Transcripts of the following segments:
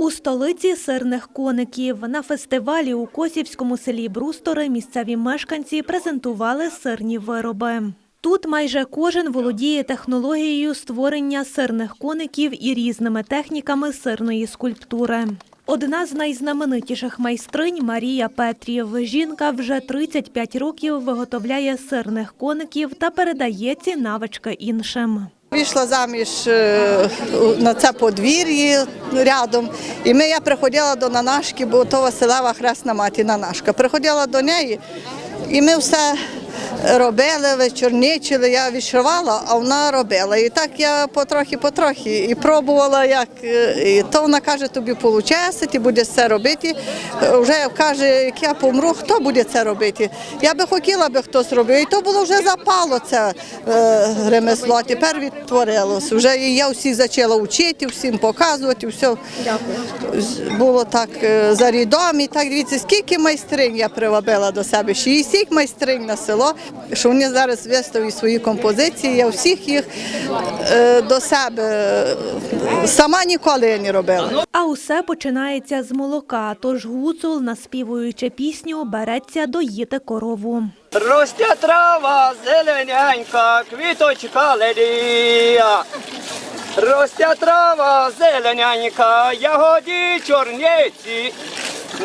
У столиці сирних коників на фестивалі у Косівському селі Брустори місцеві мешканці презентували сирні вироби. Тут майже кожен володіє технологією створення сирних коників і різними техніками сирної скульптури. Одна з найзнаменитіших майстринь Марія Петрів. Жінка вже 35 років виготовляє сирних коників та передає ці навички іншим. Вийшла заміж е, на це подвір'ї рядом. І ми, я приходила до Нанашки, бо то Василева хресна мати Нанашка. Приходила до неї, і ми все робили, вечорничили, я вишивала, а вона робила. І так я потрохи-потрохи і пробувала, як е, і то вона каже, тобі виходить, ти будеш це робити. Вже каже, як я помру, хто буде це робити? Я би хотіла, би хтось робив. І то було вже запало це е, ремесло. Тепер відтворилось. Вже я всіх почала вчити, всім показувати. Все було так е, за рідом. І так дивіться, скільки майстринь я привабила до себе. 60 майстринь на село, що вони зараз виставили свої композиції. Я всіх їх е, до себе сама ніколи не робила. А усе починається з молока. Тож гуцул, наспівуючи пісню, береться доїти корову. Росте трава зелененька, квіточка лелія. Росте трава зелененька, ягоді чорниці.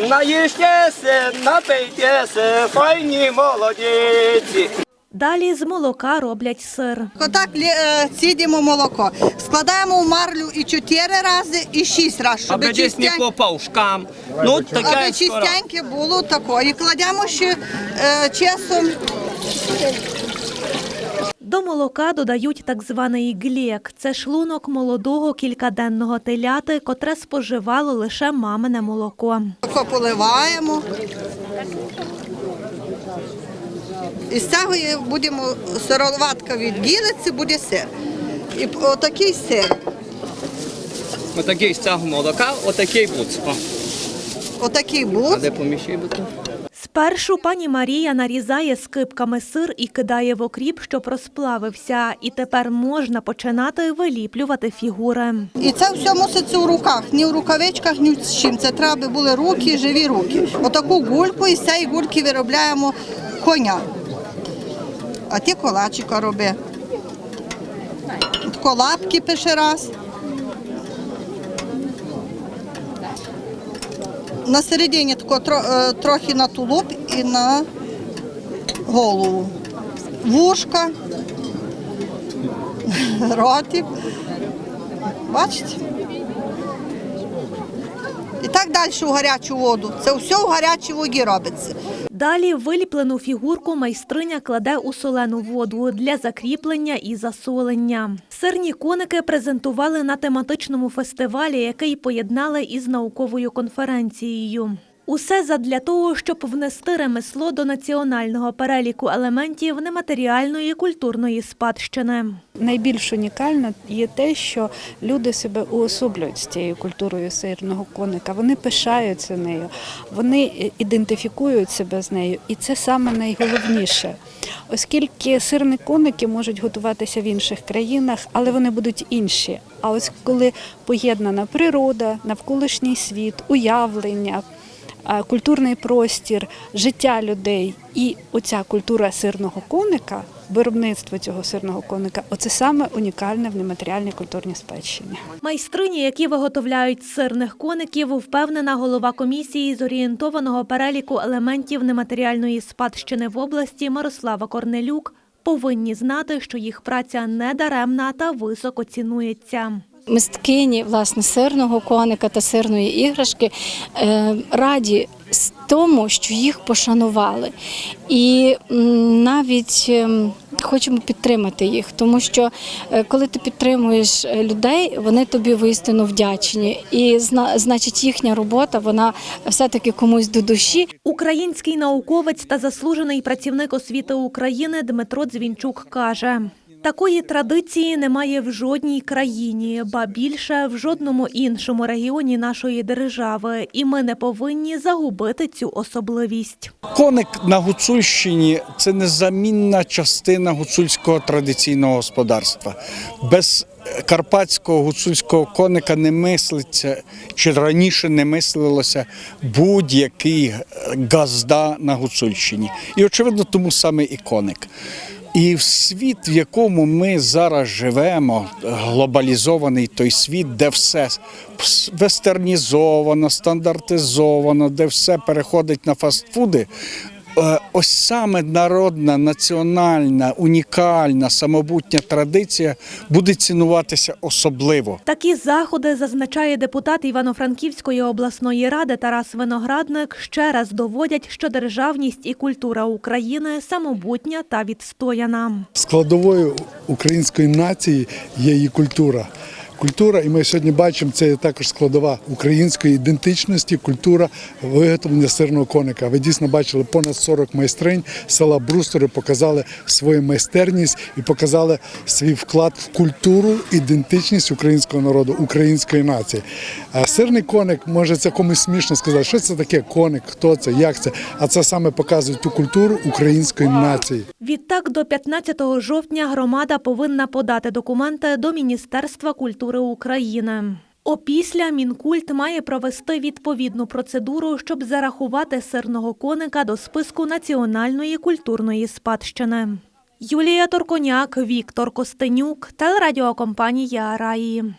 Наїжтеся, напийтеся, файні молодіці. Далі з молока роблять сир. Отак лі- е, цідимо молоко. Складаємо в марлю і 4 рази, і 6 разів, щоб Аби десь не чистень- по паушкам. Ну, таке аби чистеньке було тако. І кладемо ще е, часом До молока додають так званий глєк. Це шлунок молодого кількаденного теляти, котре споживало лише мамине молоко. тако поливаємо. І з цього будемо сироватка відділиться, буде сир. І отакий сир. Отакий з цього молока, отакий буц. О, Отакий А буц. де поміщай би то? Спершу пані Марія нарізає скипками сир і кидає в окріп, щоб розплавився. І тепер можна починати виліплювати фігури. І це все муситься у руках, ні в рукавичках, ні з чим. Це треба були руки, живі руки. Отаку гульку і з цієї гульки виробляємо коня. А ті колачика роби. Колапки пише раз. На середині тако, е, трохи на тулуб і на голову. Вушка, ротик. Бачите? І так далі у гарячу воду. Це все в гарячій воді робиться. Далі виліплену фігурку майстриня кладе у солену воду для закріплення і засолення. Сирні коники презентували на тематичному фестивалі, який поєднали із науковою конференцією. Усе задля того, щоб внести ремесло до національного переліку елементів нематеріальної культурної спадщини. Найбільш унікально є те, що люди себе уособлюють з цією культурою сирного коника. Вони пишаються нею, вони е, ідентифікують себе з нею, і це саме найголовніше. Оскільки сирні коники можуть готуватися в інших країнах, але вони будуть інші. А ось коли поєднана природа, навколишній світ, уявлення, культурний простір, життя людей і оця культура сирного коника, виробництво цього сирного коника оце саме унікальне в нематеріальній культурній спадщині. Майстрині, які виготовляють сирних коників, впевнена голова комісії з орієнтованого переліку елементів нематеріальної спадщини в області Мирослава Корнелюк, повинні знати, що їх праця не даремна та високо цінується. Мисткині власне сирного коника та сирної іграшки е, раді з тому, що їх пошанували, і навіть ем, хочемо підтримати їх, тому що е, коли ти підтримуєш е, людей, вони тобі воістину вдячні, і зна- значить їхня робота вона все таки комусь до душі. Український науковець та заслужений працівник освіти України Дмитро Дзвінчук каже. Такої традиції немає в жодній країні, ба більше в жодному іншому регіоні нашої держави, і ми не повинні загубити цю особливість. Коник на Гуцульщині це незамінна частина гуцульського традиційного господарства. Без карпатського гуцульського коника не мислиться чи раніше не мислилося будь-який газда на Гуцульщині. І очевидно, тому саме і коник. І в світ, в якому ми зараз живемо, глобалізований той світ, де все вестернізовано, стандартизовано, де все переходить на фастфуди. Е, Ось саме народна, національна, унікальна, самобутня традиція буде цінуватися особливо. Такі заходи, зазначає депутат Івано-Франківської обласної ради Тарас Виноградник, ще раз доводять, що державність і культура України самобутня та відстояна. складовою української нації є її культура. Культура, і ми сьогодні бачимо, це також складова української ідентичності, культура виготовлення сирного коника. Ви дійсно бачили понад 40 майстринь села Брустори, показали свою майстерність і показали свій вклад в культуру, ідентичність українського народу, української нації. А сирний коник, може, це комусь смішно сказати, що це таке коник, хто це, як це. А це саме показує ту культуру української нації. Відтак, до 15 жовтня громада повинна подати документи до Міністерства культури України. Опісля Мінкульт має провести відповідну процедуру, щоб зарахувати сирного коника до списку національної культурної спадщини. Юлія Торконяк, Віктор Костенюк, телерадіокомпанія Раї.